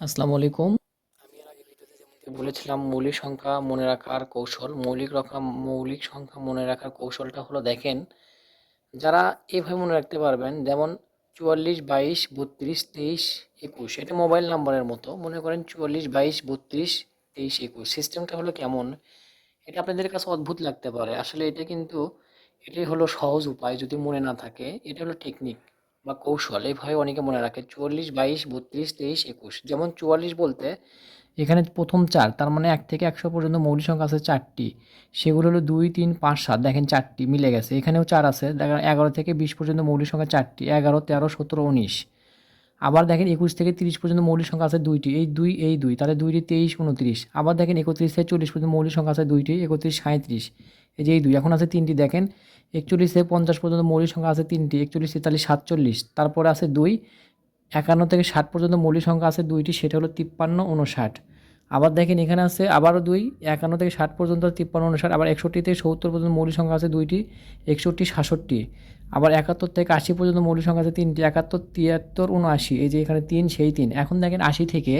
আসসালামু আলাইকুম। আমি এর আগে ভিডিওতে যেমনটি বলেছিলাম, মৌলিক সংখ্যা মনে রাখার কৌশল। মৌলিক রকম মৌলিক সংখ্যা মনে রাখার কৌশলটা হলো দেখেন, যারা এভাবে মনে রাখতে পারবেন, যেমন চুয়াল্লিশ, বাইশ, বত্রিশ, তেইশ, একুশ, এটা মোবাইল নাম্বারের মতো, মনে করেন চুয়াল্লিশ, বাইশ, বত্রিশ, তেইশ, একুশ, সিস্টেমটা হলো কেমন? এটা আপনাদের কাছে অদ্ভুত লাগতে পারে। আসলে এটা কিন্তু, এটাই হলো সহজ উপায় যদি মনে না থাকে, এটা হলো টেকনিক। বা কৌশল এইভাবে অনেকে মনে রাখে। চুয়াল্লিশ, বাইশ, বত্রিশ, তেইশ, একুশ। যেমন চুয়াল্লিশ বলতে, এখানে প্রথম চার, তার মানে এক থেকে একশো পর্যন্ত মৌলিক সংখ্যা আছে চারটি। সেগুলো হলো দুই, তিন, পাঁচ, সাত, দেখেন চারটি মিলে গেছে। এখানেও চার আছে দেখেন এগারো থেকে বিশ পর্যন্ত মৌলিক সংখ্যা চারটি। এগারো, তেরো, সতেরো, উনিশ। আবার দেখেন একুশ থেকে তিরিশ পর্যন্ত মৌলিক সংখ্যা আছে দুইটি। এই দুই এই দুই, তাহলে দুইটি তেইশ, উনত্রিশ। আবার দেখেন একত্রিশ থেকে চল্লিশ পর্যন্ত মৌলিক সংখ্যা আছে দুইটি, একত্রিশ সাঁত্রিশ এই যে এই দুই, এখন আছে তিনটি দেখেন। একচল্লিশ থেকে পঞ্চাশ পর্যন্ত মৌলিক সংখ্যা আছে তিনটি, একচল্লিশ তেতাল্লিশ সাতচল্লিশ। তারপরে আছে দুই, একান্ন থেকে ষাট পর্যন্ত মৌলিক সংখ্যা আছে দুইটি, সেটা হলো তিপ্পান্ন উনষাট আবার দেখেন এখানে আছে আবারও দুই, একান্ন থেকে ষাট পর্যন্ত তিপ্পান্ন উনষাট আবার একষট্টি থেকে সত্তর পর্যন্ত মৌলিক সংখ্যা আছে দুইটি, একষট্টি, সাতষট্টি। আবার একাত্তর থেকে আশি পর্যন্ত মৌলিক সংখ্যা আছে তিনটি, একাত্তর, তিয়াত্তর, উনআশি, এই যে এখানে তিন, সেই তিন। এখন দেখেন আশি থেকে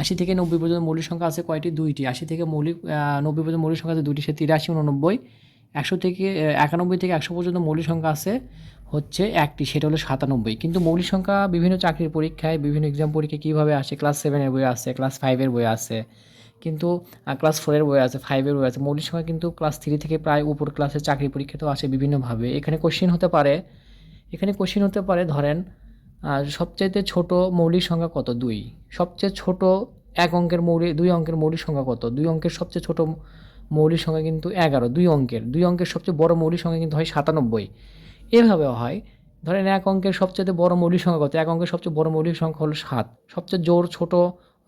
আশি থেকে নব্বই পর্যন্ত মৌলিক সংখ্যা আছে কয়টি? দুইটি। আশি থেকে মৌলিক নব্বই পর্যন্ত মৌলিক সংখ্যা আছে দুইটি, সে তিরাশি, উননব্বই। একশো থেকে একানব্বই থেকে একশো পর্যন্ত মৌলিক সংখ্যা আছে, হচ্ছে একটি, সেটা হলো সাতানব্বই। কিন্তু মৌলিক সংখ্যা বিভিন্ন চাকরির পরীক্ষায়, বিভিন্ন এক্সাম পরীক্ষায় কীভাবে আসে? ক্লাস সেভেনের বই আছে ক্লাস ফাইভের বই আছে কিন্তু ক্লাস ফোরের বই আছে ফাইভের বই আছে। মৌলিক সংখ্যা কিন্তু ক্লাস থ্রি থেকে প্রায় উপর ক্লাসের চাকরি পরীক্ষাতেও আসে বিভিন্নভাবে। এখানে কোশ্চেন হতে পারে, এখানে কোশ্চেন হতে পারে, ধরেন সবচাইতে ছোট মৌলিক সংখ্যা কত? দুই। সবচেয়ে ছোট এক অঙ্কের মৌলিক দুই অঙ্কের মৌলিক সংখ্যা কত? দুই অঙ্কের সবচেয়ে ছোট মৌলিক সংখ্যা কিন্তু এগারো, দুই অঙ্কের। দুই অঙ্কের সবচেয়ে বড় মৌলিক সংখ্যা কিন্তু হয় সাতানব্বই। এভাবে হয়। ধরেন এক অঙ্কের সবচেয়ে বড় মৌলিক সংখ্যা কত? এক অঙ্কের সবচেয়ে বড় মৌলিক সংখ্যা হলো সাত। সবচেয়ে জোর ছোট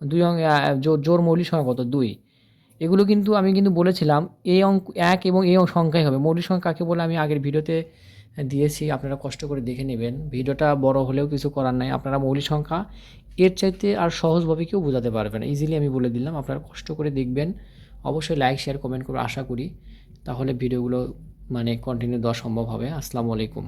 দুই অঙ্ক জোর জোর মৌলিক সংখ্যা কত? দুই। এগুলো কিন্তু আমি কিন্তু বলেছিলাম এই অঙ্ক এক এবং এই সংখ্যাই হবে। মৌলিক সংখ্যা কাকে বলে আমি আগের ভিডিওতে দিয়েছি, আপনারা কষ্ট করে দেখে নেবেন। ভিডিওটা বড় হলেও কিছু করার নাই। আপনারা মৌলিক সংখ্যা এর চাইতে আর সহজভাবে কেউ বোঝাতে পারবে না। ইজিলি আমি বলে দিলাম, আপনারা কষ্ট করে দেখবেন। অবশ্যই লাইক শেয়ার কমেন্ট করে, আশা করি। তাহলে ভিডিওগুলো মানে কন্টিনিউ দেওয়া সম্ভব হবে। আসসালামু আলাইকুম।